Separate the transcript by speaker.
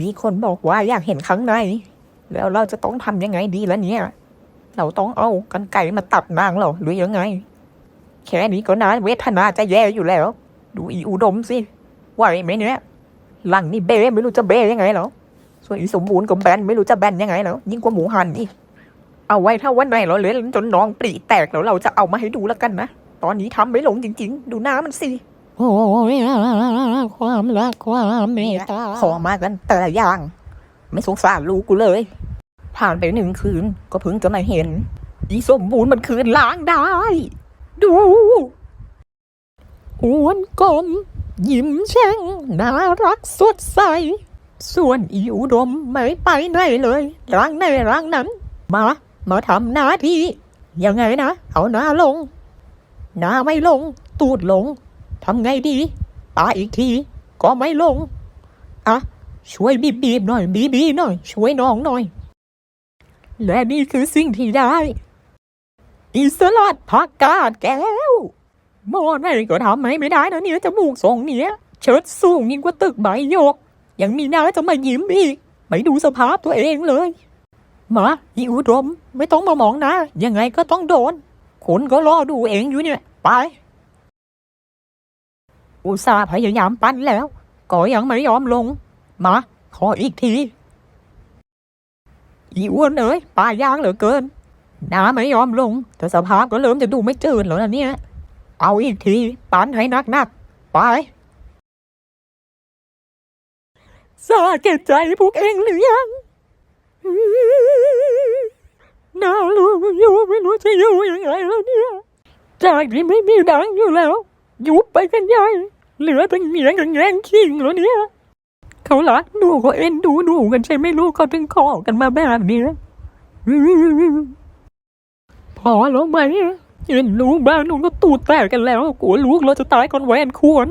Speaker 1: มีคนบอกว่าอยากเห็นข้างใน แล้วเราจะต้องทำยังไงดีล่ะเนี่ย เราต้องเอากันไก่มาตัดนางเหรอหรือยังไง แค่นี้ก็น่าเวทนาจะแย่อยู่แล้ว ดูอีอุดมสิไหวไหมเนี่ยหลังนี่เบ้ไม่รู้จะเบ้ยังไงเหรอส่วนอีสมบูรณ์ก็แบนไม่รู้จะแบนยังไงแล้วยิ่งกว่าหมูหันอีกเอาไว้ถ้าวันไหนเราเล่นจนน้องปรีแตกแล้วเราจะเอามาให้ดูแล้วกันนะ ตอนนี้ทำไม่ลงจริง ๆ ดูหน้ามันสิ
Speaker 2: ความรักความเมตตา
Speaker 1: ขอมากันแต่ละอย่าง ไม่สงสารลูกกูเลย ผ่านไปหนึ่งคืนก็เพิ่งจะมาเห็นอีสมบูรณ์มันคืนล้างได้ ดู
Speaker 2: อ้วนกลม ยิ้มแช่งน่ารักสดใส ส่วนอีอุดมไม่ไปไหนเลยร่างในร่างนั้น มามาทำหน้าที่ยังไงนะ เอาหน้าลง หน้าไม่ลง ตูดลง ทำไงดีตาอีกที ก็ไม่ลง อะ ช่วยบีบบีบหน่อย บีบีหน่อย ช่วยน้องหน่อย และนี่คือสิ่งที่ได้ อิสลัดผักกาดแก้วหมอไหนก็ทำให้ไม่ได้นะเนี่ยจมูกทรงเนี้ย เชิดสูงยิ่งกว่าตึกใบหยก ยังมีหน้าจะมายิ้มอีก ไม่ดูสภาพตัวเองเลยมาอีอุดม ไม่ต้องมามองนะ ยังไงก็ต้องโดนคนก็รอดูเองอยู่เนี่ย ไป อุตส่าห์พยายามปั้นแล้ว ก็ยังไม่ยอมลง มา ขออีกที อีอ้วนเอ้ยปลายางเหลือเกินน้าไม่ยอมลง แต่สภาพก็เริ่มจะดูไม่จืดแล้วนะเนี่ย เอาอีกที ปั้นให้นักๆ ไปสาแก่ใจพวกเองหรือยังน่ารู้อยู่ไม่รู้จะอยู่ยังไงแล้วเนี่ย จากที่ไม่มีดังอยู่แล้ว ยุบไปกันใหญ่เหลือแต่เมียงกับแง่งขิงแล้วเนี่ยเขาละดูเขาเอ็นดูดูกันใช่ไหมลูกเขาถึงขอกันมาแบบนี้พอแล้วไหมเอ็นรู้บ้านนู้นก็ตูดแตกกันแล้วกลัวลูกเราจะตายก่อนแหวนควร